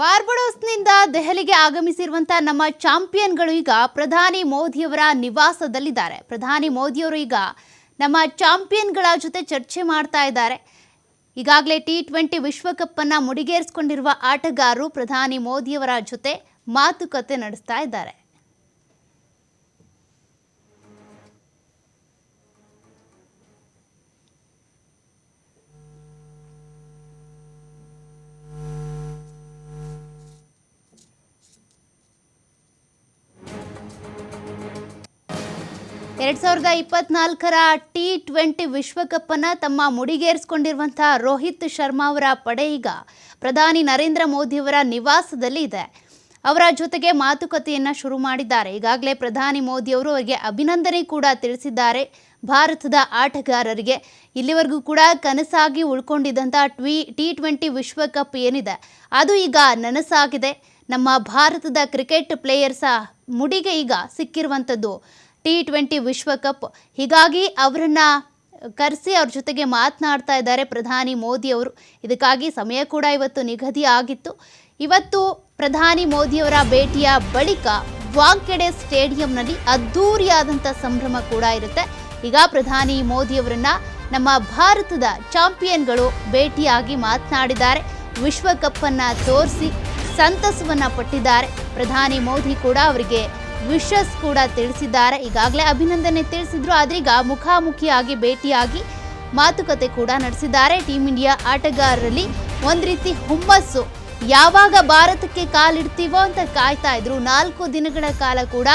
ಬಾರ್ಬಡೋಸ್ನಿಂದ ದೆಹಲಿಗೆ ಆಗಮಿಸಿರುವಂತಹ ನಮ್ಮ ಚಾಂಪಿಯನ್ಗಳು ಈಗ ಪ್ರಧಾನಿ ಮೋದಿಯವರ ನಿವಾಸದಲ್ಲಿದ್ದಾರೆ. ಪ್ರಧಾನಿ ಮೋದಿಯವರು ಈಗ ನಮ್ಮ ಚಾಂಪಿಯನ್ಗಳ ಜೊತೆ ಚರ್ಚೆ ಮಾಡ್ತಾ ಇದ್ದಾರೆ. ಈಗಾಗಲೇ ಟಿ ಟ್ವೆಂಟಿ ವಿಶ್ವಕಪ್ ಅನ್ನ ಮುಡಿಗೇರಿಸಿಕೊಂಡಿರುವ ಆಟಗಾರರು ಪ್ರಧಾನಿ ಮೋದಿಯವರ ಜೊತೆ ಮಾತುಕತೆ ನಡೆಸ್ತಾ ಇದ್ದಾರೆ. ಎರಡ್ ಸಾವಿರದ ಇಪ್ಪತ್ನಾಲ್ಕರ ಟಿ ಟ್ವೆಂಟಿ ವಿಶ್ವಕಪ್ ಅನ್ನ ತಮ್ಮ ಮುಡಿಗೇರಿಸಿಕೊಂಡಿರುವಂತಹ ರೋಹಿತ್ ಶರ್ಮಾ ಅವರ ಪಡೆ ಈಗ ಪ್ರಧಾನಿ ನರೇಂದ್ರ ಮೋದಿಯವರ ನಿವಾಸದಲ್ಲಿ ಇದೆ. ಅವರ ಜೊತೆಗೆ ಮಾತುಕತೆಯನ್ನ ಶುರು ಮಾಡಿದ್ದಾರೆ. ಈಗಾಗಲೇ ಪ್ರಧಾನಿ ಮೋದಿ ಅವರು ಅವರಿಗೆ ಅಭಿನಂದನೆ ಕೂಡ ತಿಳಿಸಿದ್ದಾರೆ. ಭಾರತದ ಆಟಗಾರರಿಗೆ ಇಲ್ಲಿವರೆಗೂ ಕೂಡ ಕನಸಾಗಿ ಉಳ್ಕೊಂಡಿದ್ದಂಥ ಟ್ವಿ ಟಿ ಟ್ವೆಂಟಿ ವಿಶ್ವಕಪ್ ಏನಿದೆ, ಅದು ಈಗ ನನಸಾಗಿದೆ. ನಮ್ಮ ಭಾರತದ ಕ್ರಿಕೆಟ್ ಪ್ಲೇಯರ್ಸ ಮುಡಿಗೆ ಈಗ ಸಿಕ್ಕಿರುವಂಥದ್ದು ಟಿ ಟ್ವೆಂಟಿ ವಿಶ್ವಕಪ್. ಹೀಗಾಗಿ ಅವರನ್ನ ಕರೆಸಿ ಅವ್ರ ಜೊತೆಗೆ ಮಾತನಾಡ್ತಾ ಇದ್ದಾರೆ ಪ್ರಧಾನಿ ಮೋದಿ ಅವರು. ಇದಕ್ಕಾಗಿ ಸಮಯ ಕೂಡ ಇವತ್ತು ನಿಗದಿ ಆಗಿತ್ತು. ಇವತ್ತು ಪ್ರಧಾನಿ ಮೋದಿಯವರ ಭೇಟಿಯ ಬಳಿಕ ವಾಂಕೆಡೆ ಸ್ಟೇಡಿಯಂನಲ್ಲಿ ಅದ್ಧೂರಿಯಾದಂಥ ಸಂಭ್ರಮ ಕೂಡ ಇರುತ್ತೆ. ಈಗ ಪ್ರಧಾನಿ ಮೋದಿಯವರನ್ನ ನಮ್ಮ ಭಾರತದ ಚಾಂಪಿಯನ್ಗಳು ಭೇಟಿಯಾಗಿ ಮಾತನಾಡಿದ್ದಾರೆ. ವಿಶ್ವಕಪ್ ಅನ್ನ ತೋರಿಸಿ ಸಂತಸವನ್ನ ಪಟ್ಟಿದ್ದಾರೆ. ಪ್ರಧಾನಿ ಮೋದಿ ಕೂಡ ಅವರಿಗೆ ವಿಶಸ್ ಕೂಡ ತಿಳಿಸಿದ್ದಾರೆ. ಈಗಾಗಲೇ ಅಭಿನಂದನೆ ತಿಳಿಸಿದ್ರು, ಆದ್ರೆ ಈಗ ಮುಖಾಮುಖಿಯಾಗಿ ಭೇಟಿಯಾಗಿ ಮಾತುಕತೆ ಕೂಡ ನಡೆಸಿದ್ದಾರೆ. ಟೀಂ ಇಂಡಿಯಾ ಆಟಗಾರರಲ್ಲಿ ಒಂದ್ ರೀತಿ ಹುಮ್ಮಸ್ಸು. ಯಾವಾಗ ಭಾರತಕ್ಕೆ ಕಾಲಿಡ್ತೀವೋ ಅಂತ ಕಾಯ್ತಾ ಇದ್ರು. ನಾಲ್ಕು ದಿನಗಳ ಕಾಲ ಕೂಡ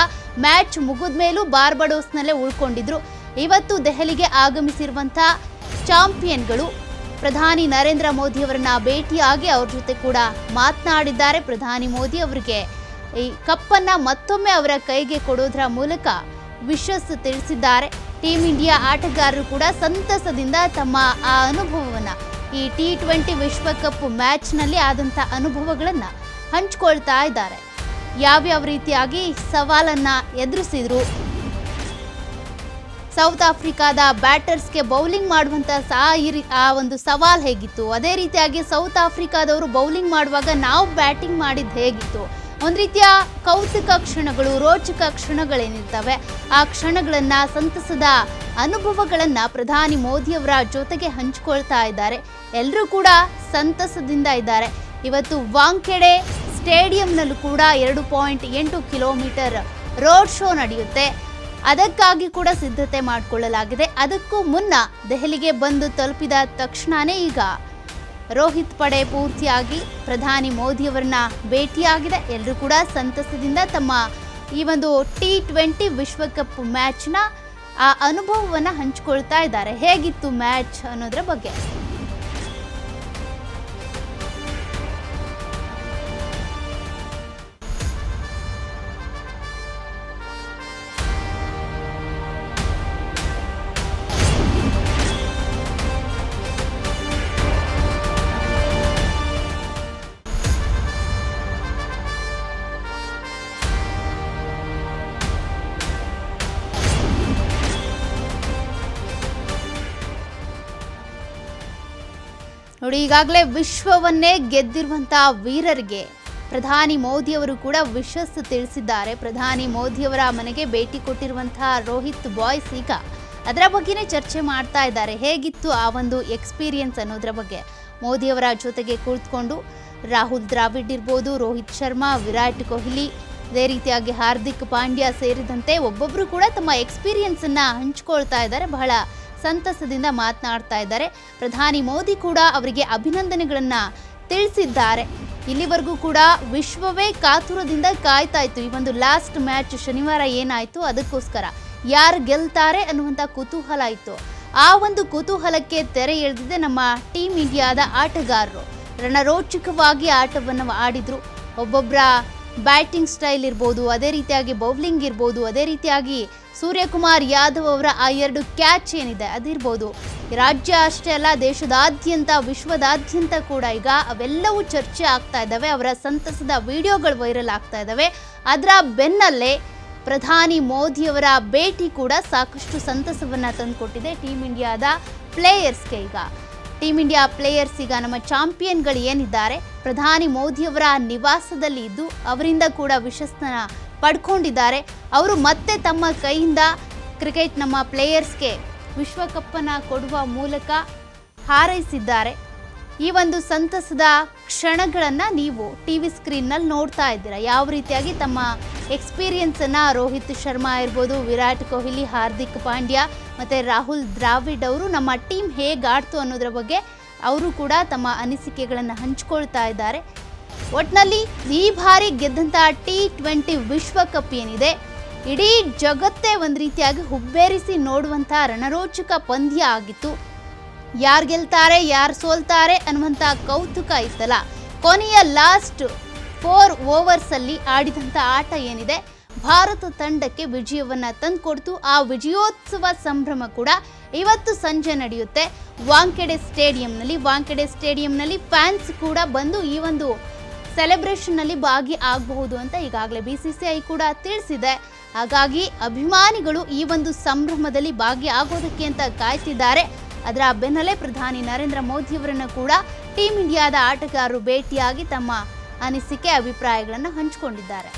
ಮ್ಯಾಚ್ ಮುಗಿದ ಮೇಲೂ ಬಾರ್ಬಡೋಸ್ನಲ್ಲೇ ಉಳ್ಕೊಂಡಿದ್ರು. ಇವತ್ತು ದೆಹಲಿಗೆ ಆಗಮಿಸಿರುವಂಥ ಚಾಂಪಿಯನ್ಗಳು ಪ್ರಧಾನಿ ನರೇಂದ್ರ ಮೋದಿ ಅವರನ್ನ ಭೇಟಿಯಾಗಿ ಅವ್ರ ಜೊತೆ ಕೂಡ ಮಾತನಾಡಿದ್ದಾರೆ. ಪ್ರಧಾನಿ ಮೋದಿ ಅವರಿಗೆ ಈ ಕಪ್ಪನ್ನ ಮತ್ತೊಮ್ಮೆ ಅವರ ಕೈಗೆ ಕೊಡೋದ್ರ ಮೂಲಕ ವಿಶಸ್ ತಿಳಿಸಿದ್ದಾರೆ. ಟೀಮ್ ಇಂಡಿಯಾ ಆಟಗಾರರು ಕೂಡ ಸಂತಸದಿಂದ ತಮ್ಮ ಆ ಅನುಭವವನ್ನ ಈ ಟಿ ಟ್ವೆಂಟಿ ವಿಶ್ವಕಪ್ ಮ್ಯಾಚ್ನಲ್ಲಿ ಆದಂಥ ಅನುಭವಗಳನ್ನ ಹಂಚ್ಕೊಳ್ತಾ ಇದ್ದಾರೆ. ಯಾವ್ಯಾವ ರೀತಿಯಾಗಿ ಸವಾಲನ್ನ ಎದುರಿಸಿದ್ರು? ಸೌತ್ ಆಫ್ರಿಕಾದ ಬ್ಯಾಟರ್ಸ್ಗೆ ಬೌಲಿಂಗ್ ಮಾಡುವಂಥ ಸಾ ಆ ಒಂದು ಸವಾಲ್ ಹೇಗಿತ್ತು? ಅದೇ ರೀತಿಯಾಗಿ ಸೌತ್ ಆಫ್ರಿಕಾದವರು ಬೌಲಿಂಗ್ ಮಾಡುವಾಗ ನಾವು ಬ್ಯಾಟಿಂಗ್ ಮಾಡಿದ್ದು ಹೇಗಿತ್ತು? ಒಂದು ರೀತಿಯ ಕೌತುಕ ಕ್ಷಣಗಳು, ರೋಚಕ ಕ್ಷಣಗಳೇನಿರ್ತವೆ. ಆ ಕ್ಷಣಗಳನ್ನು ಸಂತಸದ ಅನುಭವಗಳನ್ನು ಪ್ರಧಾನಿ ಮೋದಿಯವರ ಜೊತೆಗೆ ಹಂಚಿಕೊಳ್ತಾ ಇದ್ದಾರೆ. ಎಲ್ಲರೂ ಕೂಡ ಸಂತಸದಿಂದ ಇದ್ದಾರೆ. ಇವತ್ತು ವಾಂಖೆಡೆ ಸ್ಟೇಡಿಯಂನಲ್ಲೂ ಕೂಡ ಎರಡು ಪಾಯಿಂಟ್ ಎಂಟು ಕಿಲೋಮೀಟರ್ ರೋಡ್ ಶೋ ನಡೆಯುತ್ತೆ. ಅದಕ್ಕಾಗಿ ಕೂಡ ಸಿದ್ಧತೆ ಮಾಡಿಕೊಳ್ಳಲಾಗಿದೆ. ಅದಕ್ಕೂ ಮುನ್ನ ದೆಹಲಿಗೆ ಬಂದು ತಲುಪಿದ ತಕ್ಷಣವೇ ಈಗ ರೋಹಿತ್ ಪಡೆ ಪೂರ್ತಿಯಾಗಿ ಪ್ರಧಾನಿ ಮೋದಿಯವರನ್ನ ಭೇಟಿಯಾಗಿದೆ. ಎಲ್ಲರೂ ಕೂಡ ಸಂತಸದಿಂದ ತಮ್ಮ ಈ ಒಂದು ಟಿ ಟ್ವೆಂಟಿ ವಿಶ್ವಕಪ್ ಮ್ಯಾಚ್ನ ಆ ಅನುಭವವನ್ನು ಹಂಚಿಕೊಳ್ತಾ ಇದ್ದಾರೆ. ಹೇಗಿತ್ತು ಮ್ಯಾಚ್ ಅನ್ನೋದ್ರ ಬಗ್ಗೆ? ನೋಡಿ, ಈಗಾಗಲೇ ವಿಶ್ವವನ್ನೇ ಗೆದ್ದಿರುವಂತಹ ವೀರರಿಗೆ ಪ್ರಧಾನಿ ಮೋದಿಯವರು ಕೂಡ ವಿಶಸ್ ತಿಳಿಸಿದ್ದಾರೆ. ಪ್ರಧಾನಿ ಮೋದಿಯವರ ಮನೆಗೆ ಭೇಟಿ ಕೊಟ್ಟಿರುವಂತಹ ರೋಹಿತ್ ಬಾಯ್ಸ್ ಈಗ ಅದರ ಬಗ್ಗೆನೇ ಚರ್ಚೆ ಮಾಡ್ತಾ ಇದ್ದಾರೆ. ಹೇಗಿತ್ತು ಆ ಒಂದು ಎಕ್ಸ್ಪೀರಿಯನ್ಸ್ ಅನ್ನೋದ್ರ ಬಗ್ಗೆ ಮೋದಿಯವರ ಜೊತೆಗೆ ಕುಳಿತುಕೊಂಡು ರಾಹುಲ್ ದ್ರಾವಿಡ್ ಇರ್ಬೋದು, ರೋಹಿತ್ ಶರ್ಮಾ, ವಿರಾಟ್ ಕೊಹ್ಲಿ ಅದೇ ರೀತಿಯಾಗಿ ಹಾರ್ದಿಕ್ ಪಾಂಡ್ಯ ಸೇರಿದಂತೆ ಒಬ್ಬೊಬ್ಬರು ಕೂಡ ತಮ್ಮ ಎಕ್ಸ್ಪೀರಿಯನ್ಸನ್ನು ಹಂಚ್ಕೊಳ್ತಾ ಇದ್ದಾರೆ. ಬಹಳ ಸಂತಸದಿಂದ ಮಾತನಾಡ್ತಾ ಇದ್ದಾರೆ. ಪ್ರಧಾನಿ ಮೋದಿ ಕೂಡ ಅವರಿಗೆ ಅಭಿನಂದನೆಗಳನ್ನ ತಿಳಿಸಿದ್ದಾರೆ. ಇಲ್ಲಿವರೆಗೂ ಕೂಡ ವಿಶ್ವವೇ ಕಾತುರದಿಂದ ಕಾಯ್ತಾ ಇತ್ತು. ಈ ಒಂದು ಲಾಸ್ಟ್ ಮ್ಯಾಚ್ ಶನಿವಾರ ಏನಾಯ್ತು? ಅದಕ್ಕೋಸ್ಕರ ಯಾರು ಗೆಲ್ತಾರೆ ಅನ್ನುವಂಥ ಕುತೂಹಲ ಇತ್ತು. ಆ ಒಂದು ಕುತೂಹಲಕ್ಕೆ ತೆರೆ ಎಳೆದಿದೆ ನಮ್ಮ ಟೀಮ್ ಇಂಡಿಯಾದ ಆಟಗಾರರು. ರಣರೋಚಕವಾಗಿ ಆಟವನ್ನು ಆಡಿದ್ರು. ಒಬ್ಬೊಬ್ಬರ ಬ್ಯಾಟಿಂಗ್ ಸ್ಟೈಲ್ ಇರ್ಬೋದು, ಅದೇ ರೀತಿಯಾಗಿ ಬೌಲಿಂಗ್ ಇರ್ಬೋದು, ಅದೇ ರೀತಿಯಾಗಿ ಸೂರ್ಯಕುಮಾರ್ ಯಾದವ್ ಅವರ ಆ ಎರಡು ಕ್ಯಾಚ್ ಏನಿದೆ ಅದಿರ್ಬೋದು. ರಾಜ್ಯ ಅಷ್ಟೇ ಅಲ್ಲ, ದೇಶದಾದ್ಯಂತ, ವಿಶ್ವದಾದ್ಯಂತ ಕೂಡ ಈಗ ಅವೆಲ್ಲವೂ ಚರ್ಚೆ ಆಗ್ತಾ ಇದ್ದಾವೆ ಅವರ ಸಂತಸದ ವಿಡಿಯೋಗಳು ವೈರಲ್ ಆಗ್ತಾ ಇದ್ದಾವೆ ಅದರ ಬೆನ್ನಲ್ಲೇ ಪ್ರಧಾನಿ ಮೋದಿಯವರ ಭೇಟಿ ಕೂಡ ಸಾಕಷ್ಟು ಸಂತಸವನ್ನು ತಂದುಕೊಟ್ಟಿದೆ ಟೀಮ್ ಇಂಡಿಯಾದ ಪ್ಲೇಯರ್ಸ್ಗೆ ಈಗ. ಟೀಮ್ ಇಂಡಿಯಾ ಪ್ಲೇಯರ್ಸ್ ಈಗ ನಮ್ಮ ಚಾಂಪಿಯನ್ಗಳು ಏನಿದ್ದಾರೆ? ಪ್ರಧಾನಿ ಮೋದಿಯವರ ನಿವಾಸದಲ್ಲಿ ಇದ್ದು ಅವರಿಂದ ಕೂಡ ವಿಶಸ್ತನ ಪಡ್ಕೊಂಡಿದ್ದಾರೆ. ಅವರು ಮತ್ತೆ ತಮ್ಮ ಕೈಯಿಂದ ಕ್ರಿಕೆಟ್ ನಮ್ಮ ಪ್ಲೇಯರ್ಸ್ಗೆ ವಿಶ್ವಕಪ್ಪನ್ನು ಕೊಡುವ ಮೂಲಕ ಹಾರೈಸಿದ್ದಾರೆ. ಈ ಒಂದು ಸಂತಸದ ಕ್ಷಣಗಳನ್ನು ನೀವು ಟಿ ವಿ ಸ್ಕ್ರೀನ್ನಲ್ಲಿ ನೋಡ್ತಾ ಇದ್ದೀರಾ? ಯಾವ ರೀತಿಯಾಗಿ ತಮ್ಮ ಎಕ್ಸ್ಪೀರಿಯನ್ಸನ್ನು ರೋಹಿತ್ ಶರ್ಮಾ ಇರ್ಬೋದು, ವಿರಾಟ್ ಕೊಹ್ಲಿ, ಹಾರ್ದಿಕ್ ಪಾಂಡ್ಯ ಮತ್ತು ರಾಹುಲ್ ದ್ರಾವಿಡ್ ಅವರು ನಮ್ಮ ಟೀಮ್ ಹೇಗೆ ಆಡ್ತು ಅನ್ನೋದ್ರ ಬಗ್ಗೆ ಅವರು ಕೂಡ ತಮ್ಮ ಅನಿಸಿಕೆಗಳನ್ನು ಹಂಚ್ಕೊಳ್ತಾ ಇದ್ದಾರೆ. ಒಟ್ಟಿನಲ್ಲಿ ಈ ಬಾರಿ ಗೆದ್ದಂಥ ಟಿ ಟ್ವೆಂಟಿ ವಿಶ್ವಕಪ್ ಏನಿದೆ, ಇಡೀ ಜಗತ್ತೇ ಒಂದು ರೀತಿಯಾಗಿ ಹುಬ್ಬೇರಿಸಿ ನೋಡುವಂಥ ರಣರೋಚಕ ಪಂದ್ಯ ಆಗಿತ್ತು. ಯಾರು ಗೆಲ್ತಾರೆ, ಯಾರು ಸೋಲ್ತಾರೆ ಅನ್ನುವಂಥ ಕೌತುಕ ಇತ್ತಲ್ಲ, ಕೊನೆಯ ಲಾಸ್ಟ್ ಫೋರ್ ಓವರ್ಸಲ್ಲಿ ಆಡಿದಂಥ ಆಟ ಏನಿದೆ ಭಾರತ ತಂಡಕ್ಕೆ ವಿಜಯವನ್ನು ತಂದುಕೊಡ್ತು. ಆ ವಿಜಯೋತ್ಸವ ಸಂಭ್ರಮ ಕೂಡ ಇವತ್ತು ಸಂಜೆ ನಡೆಯುತ್ತೆ. ವಾಂಕೆಡೆ ಸ್ಟೇಡಿಯಂನಲ್ಲಿ ವಾಂಕೆಡೆ ಸ್ಟೇಡಿಯಂನಲ್ಲಿ ಫ್ಯಾನ್ಸ್ ಕೂಡ ಬಂದು ಈ ಒಂದು ಸೆಲೆಬ್ರೇಷನ್ನಲ್ಲಿ ಭಾಗಿ ಆಗಬಹುದು ಅಂತ ಈಗಾಗಲೇ ಬಿ ಸಿ ಸಿ ಐ ಕೂಡ ತಿಳಿಸಿದೆ. ಹಾಗಾಗಿ ಅಭಿಮಾನಿಗಳು ಈ ಒಂದು ಸಂಭ್ರಮದಲ್ಲಿ ಭಾಗಿ ಆಗೋದಕ್ಕೆ ಅಂತ ಕಾಯ್ತಿದ್ದಾರೆ. ಅದರ ಬೆನ್ನಲ್ಲೇ ಪ್ರಧಾನಿ ನರೇಂದ್ರ ಮೋದಿಯವರನ್ನು ಕೂಡ ಟೀಮ್ ಇಂಡಿಯಾದ ಆಟಗಾರರು ಭೇಟಿಯಾಗಿ ತಮ್ಮ ಅನಿಸಿಕೆ, ಅಭಿಪ್ರಾಯಗಳನ್ನು ಹಂಚಿಕೊಂಡಿದ್ದಾರೆ.